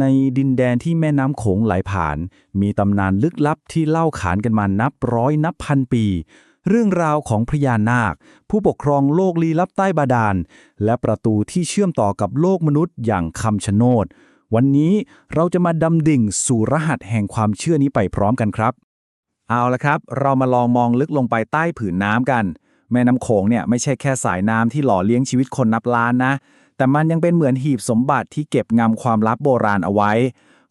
ในดินแดนที่แม่น้ำโขงไหลผ่าน มีตำนานลึกลับที่เล่าขานกันมานับร้อยนับพันปี เรื่องราวของพญานาค ผู้ปกครองโลกลี้ลับใต้บาดาล และประตูที่เชื่อมต่อกับโลกมนุษย์อย่างคำชะโนด วันนี้เราจะมาดำดิ่งสู่รหัสแห่งความเชื่อนี้ไปพร้อมกันครับ เอาละครับ เรามาลองมองลึกลงไปใต้ผืนน้ำกัน แม่น้ำโขงเนี่ยไม่ใช่แค่สายน้ำที่หล่อเลี้ยงชีวิตคนนับล้านนะ แต่มันยังเป็นเหมือนหีบสมบัติที่เก็บงำความลับโบราณเอาไว้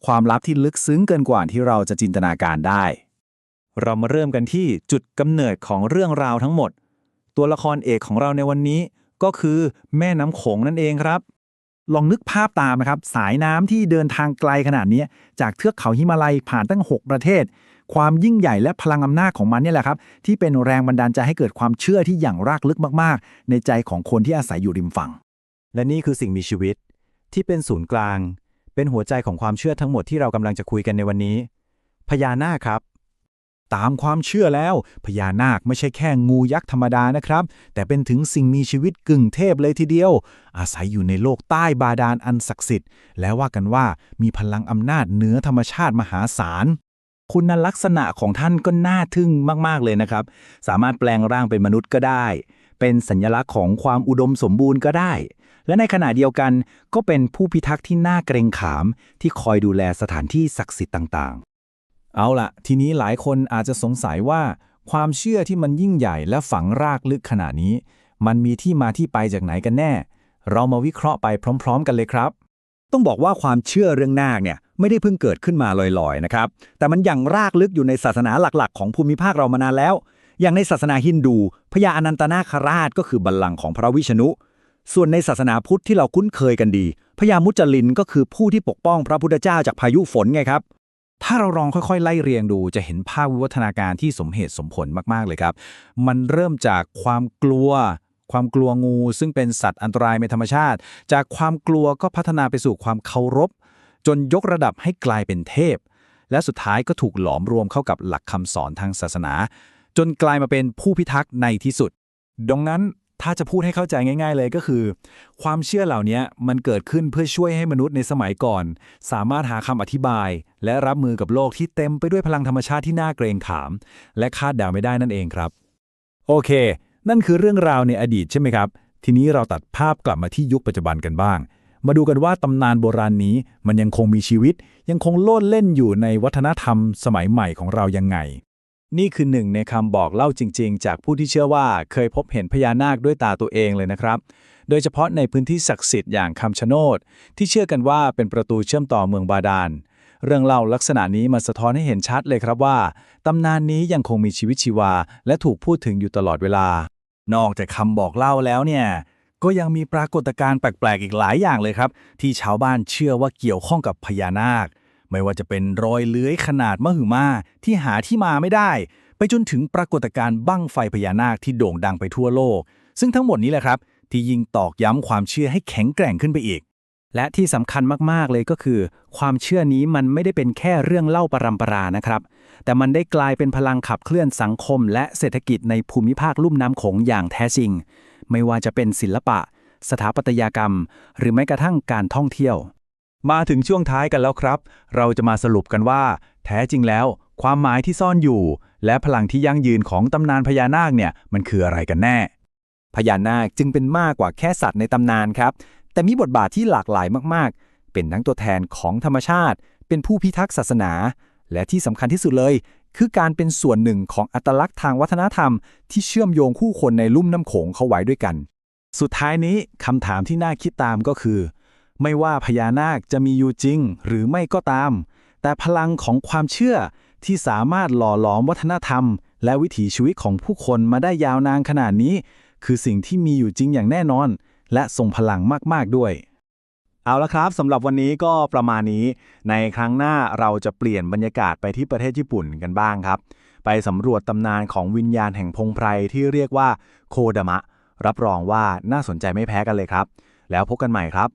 ความลับที่ลึกซึ้งเกินกว่าที่เราจะจินตนาการได้ เรามาเริ่มกันที่จุดกำเนิดของเรื่องราวทั้งหมด ตัวละครเอกของเราในวันนี้ ก็คือแม่น้ำโขงนั่นเองครับ ลองนึกภาพตามนะครับ สายน้ำที่เดินทางไกลขนาดนี้ จากเทือกเขาหิมาลัยผ่านตั้ง 6 ประเทศความยิ่งใหญ่และพลังอำนาจของมันนี่แหละครับ ที่เป็นแรงบันดาลใจให้เกิดความเชื่อที่อย่างรากลึกมาก ๆ ในใจของคนที่อาศัยอยู่ริมฝั่ง และนี่คือสิ่งมีชีวิต ที่เป็นศูนย์กลาง เป็นหัวใจของความเชื่อทั้งหมดที่เรากำลังจะคุยกันในวันนี้ พญานาคครับ ตามความเชื่อแล้ว พญานาคไม่ใช่แค่งูยักษ์ธรรมดานะครับ แต่เป็นถึงสิ่งมีชีวิตกึ่งเทพเลยทีเดียว อาศัยอยู่ในโลกใต้บาดาลอันศักดิ์สิทธิ์ และว่ากันว่ามีพลังอำนาจเหนือธรรมชาติมหาศาลคุณลักษณะของท่านก็น่าทึ่งมาก ๆ เลยนะครับ สามารถแปลงร่างเป็นมนุษย์ก็ได้ เป็นสัญลักษณ์ของความอุดมสมบูรณ์ก็ได้ และในขณะเดียวกันก็เป็นผู้พิทักษ์ที่น่าเกรงขาม ที่คอยดูแลสถานที่ศักดิ์สิทธิ์ต่างๆ เอาล่ะทีนี้หลายคนอาจจะสงสัยว่า ความเชื่อที่มันยิ่งใหญ่และฝังรากลึกขนาดนี้ มันมีที่มาที่ไปจากไหนกันแน่ เรามาวิเคราะห์ไปพร้อม ๆ กันเลยครับ ต้องบอกว่าความเชื่อเรื่องนาคเนี่ยไม่ได้เพิ่งเกิดขึ้นมาลอยๆนะครับแต่มันยังรากลึกอยู่ในศาสนาหลักๆ ของภูมิภาคเรามานานแล้วอย่างในศาสนาฮินดู พญาอนันตนาคราชก็คือบัลลังก์ของพระวิษณุ ส่วนในศาสนาพุทธที่เราคุ้นเคยกันดี พญามุจลินก็คือผู้ที่ปกป้องพระพุทธเจ้าจากพายุฝนไงครับ ถ้าเราลองค่อยๆ ไล่เรียงดูจะเห็นภาพวิวัฒนาการที่สมเหตุสมผลมากๆเลยครับ มันเริ่มจากความกลัว ความกลัวงู ซึ่งเป็นสัตว์อันตรายในธรรมชาติ จากความกลัวก็พัฒนาไปสู่ความเคารพ จนยกระดับให้กลายเป็นเทพ และสุดท้ายก็ถูกหลอมรวมเข้ากับหลักคำสอนทางศาสนา จนกลายมาเป็นผู้พิทักษ์ในที่สุด ดังนั้น ถ้าจะพูดให้เข้าใจง่าย ๆ เลยก็คือ ความเชื่อเหล่านี้มันเกิดขึ้นเพื่อช่วยให้มนุษย์ในสมัยก่อน สามารถหาคำอธิบาย และรับมือกับโลกที่เต็มไปด้วยพลังธรรมชาติที่น่าเกรงขาม และคาดเดาไม่ได้นั่นเองครับ โอเค นั่นคือเรื่องราวในอดีตใช่ไหมครับ ทีนี้เราตัดภาพกลับมาที่ยุคปัจจุบันกันบ้าง มาดูกันว่าตำนานโบราณนี้มันยังคงมีชีวิต ยังคงโลดเล่นอยู่ในวัฒนธรรมสมัยใหม่ของเรายังไง นี่คือหนึ่งในคำบอกเล่าจริง ๆ จากผู้ที่เชื่อว่าเคยพบเห็นพญานาคด้วยตาตัวเองเลยนะครับ โดยเฉพาะในพื้นที่ศักดิ์สิทธิ์อย่างคำชะโนดที่เชื่อกันว่าเป็นประตูเชื่อมต่อเมืองบาดาล เรื่องเล่าลักษณะนี้มันสะท้อนให้เห็นชัดเลยครับว่า ตำนานนี้ยังคงมีชีวิตชีวา และถูกพูดถึงอยู่ตลอดเวลา นอกจากคำบอกเล่าแล้วเนี่ยก็ยังมีปรากฏการณ์แปลกๆอีกหลายอย่างเลยครับ ที่ชาวบ้านเชื่อว่าเกี่ยวข้องกับพญานาค ไม่ว่าจะเป็นรอยเลื้อยขนาดมหึมาที่หาที่มาไม่ได้ ไปจนถึงปรากฏการณ์บั้งไฟพญานาคที่โด่งดังไปทั่วโลก ซึ่งทั้งหมดนี้แหละครับ ที่ยิ่งตอกย้ำความเชื่อให้แข็งแกร่งขึ้นไปอีก และที่สำคัญมากๆเลยก็คือ ความเชื่อนี้มันไม่ได้เป็นแค่เรื่องเล่าปรำปรานะครับ แต่มันได้กลายเป็นพลังขับเคลื่อนสังคม และเศรษฐกิจในภูมิภาคลุ่มน้ำโขงอย่างแท้จริง ไม่ว่าจะเป็นศิลปะ สถาปัตยกรรม หรือแม้กระทั่งการท่องเที่ยว มาถึงช่วงท้ายกันแล้วครับ เราจะมาสรุปกันว่า แท้จริงแล้ว ความหมายที่ซ่อนอยู่ และพลังที่ยั่งยืนของตำนานพญานาคเนี่ยมันคืออะไรกันแน่ พญานาคจึงเป็นมากกว่าแค่สัตว์ในตำนานครับ แต่มีบทบาทที่หลากหลายมากๆ เป็นทั้งตัวแทนของธรรมชาติ เป็นผู้พิทักษ์ศาสนา และที่สำคัญที่สุดเลย คือการเป็นส่วนหนึ่งของอัตลักษณ์ทางวัฒนธรรม ที่เชื่อมโยงคู่คนในลุ่มน้ำโขงเข้าไว้ด้วยกัน สุดท้ายนี้คำถามที่น่าคิดตามก็คือ ไม่ว่าพญานาคจะมีอยู่จริงหรือไม่ก็ตาม แต่พลังของความเชื่อที่สามารถหล่อหลอมวัฒนธรรม และวิถีชีวิตของผู้คนมาได้ยาวนานขนาดนี้ คือสิ่งที่มีอยู่จริงอย่างแน่นอน และทรงพลังมากๆด้วย เอาละครับสำหรับวันนี้ก็ประมาณนี้ ในครั้งหน้าเราจะเปลี่ยนบรรยากาศไปที่ประเทศญี่ปุ่นกันบ้างครับ ไปสำรวจตำนานของวิญญาณแห่งพงไพรที่เรียกว่าโคดามะ รับรองว่าน่าสนใจไม่แพ้กันเลยครับ แล้วพบกันใหม่ครับ